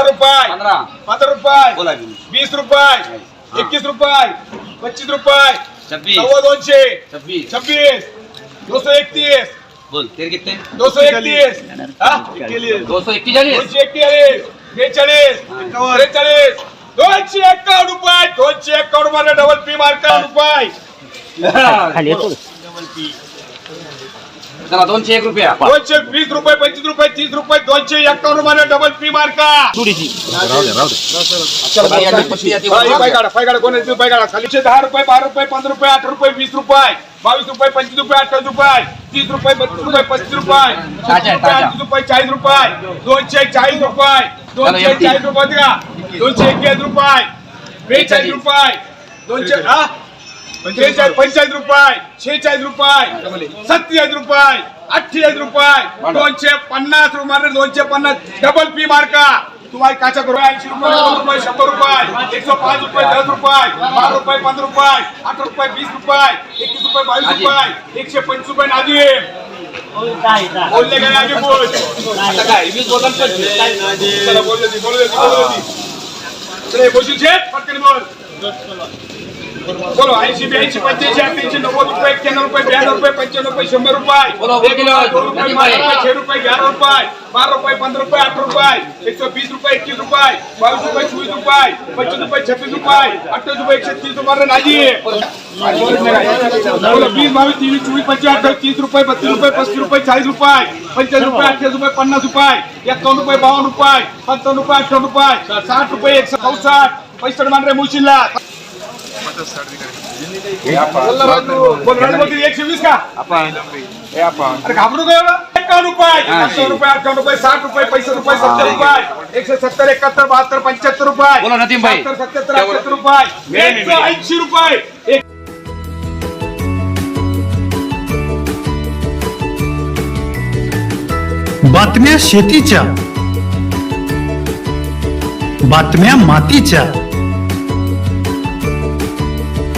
पंधरा पंधरा. रुपये. बोला की. वीस रुपये. एकवीस रुपये. पच्चीस रुपये. छब्बीस. सव्वा दोनशे. छब्बीस. छब्बीस. दो सौ एकतीस. बोल. तेरे कितने? दो सौ एकतीस. हा? दो सौ एक्केचाळीस दोनशे एक्केचाळीस बेचाळीस त्रेचाळीस. दोनशे एक्कावन्न रुपये. दोनशे एक्कावन्नमध्ये डबल पी मार्का रुपये. खाली येतो. चला दोनशे एक रुपया दोनशे वीस रुपये पंचवीस रुपये तीस रुपये दोनशे एक्कावन्नमध्ये डबल पी मार्का. काढा. खालीचे दहा रुपये बारा रुपये पंधरा रुपये अठरा रुपये वीस रुपये बावीस रुपये पंचवीस रुपये अठ्ठावीस रुपये तीस रुपये बत्तीस रुपये पस्तीस रुपये ताजा, रुपये रुपये चाळीस रुपये दोनशे चाळीस रुपये दोनशे चाळीस रुपये द्या. दोनशे एक्केचाळीस रुपये बेचाळीस रुपये दोनशे हा? त्रेचाळीस पंचेचाळीस रुपये. शेहेचाळीस रुपये सत्तेचाळीस रुपये अठ्ठेचाळीस रुपये दोनशे पन्नास रुपये दोनशे पन्नास डबल पी मार्का. तुम्हाला काचा करू ऐंशी रुपये नव्वद रुपये शंभर रुपये एकशे पाच रुपये दस रुपये बारा रुपये पंधरा रुपये अठरा रुपये वीस रुपये एकवीस रुपये बावीस रुपये एकशे पंचवीस रुपये नाजी बोलले का नाजी बोल. आता काय वीस बोलले बोलले बोलले ती. चला, बसून शेठ, पटकन बोल. बोलो ऐंशी ब्याऐंशी पंच्याऐंशी अठ्ठ्याऐंशी नव्वद रुपये एक्क्याण्णव रुपये ब्याण्णव रुपये पंच्याण्णव रुपये शंभर रुपये. बोलो, एक दोन रुपये बारा. रुपये छह रुपये ग्यारह रुपये बारह रुपये पंद्रह रुपये अठारह रुपये एक सौ बीस रुपये इक्कीस रुपये बाईस रुपये चौबीस रुपये पच्चीस रुपये छब्बीस रुपये अट्ठाईस रुपये एकशे तीस रुपये नाजी बोलो बीस बावीस तेवीस चोवीस पंचवीस अठ्ठावीस तीस रुपये बत्तीस रुपये पस्तीस रुपये चाळीस रुपये पंचाळीस रुपये अठ्ठावीस रुपये पन्नास रुपये एकावन्न रुपये बावन्न रुपये पंचावन्न रुपये अठ्ठावन्न रुपये साठ रुपये एकशे चौसाठ पैसे मान रे मुशीला एकशे वीस का? घाबरू का एवढं? एकावन्न रुपये रुपये अठ्ठावन्न रुपये साठ रुपये पैसे रुपये सत्तर रुपये. एकशे सत्तर एकाहत्तर बहात्तर पंच्याहत्तर रुपये. बोला नदीम भाई. सत्तर सत्याहत्तर अठ्याहत्तर रुपये. ऐंशी रुपये. बातम्या शेतीच्या बातम्या मातीच्या.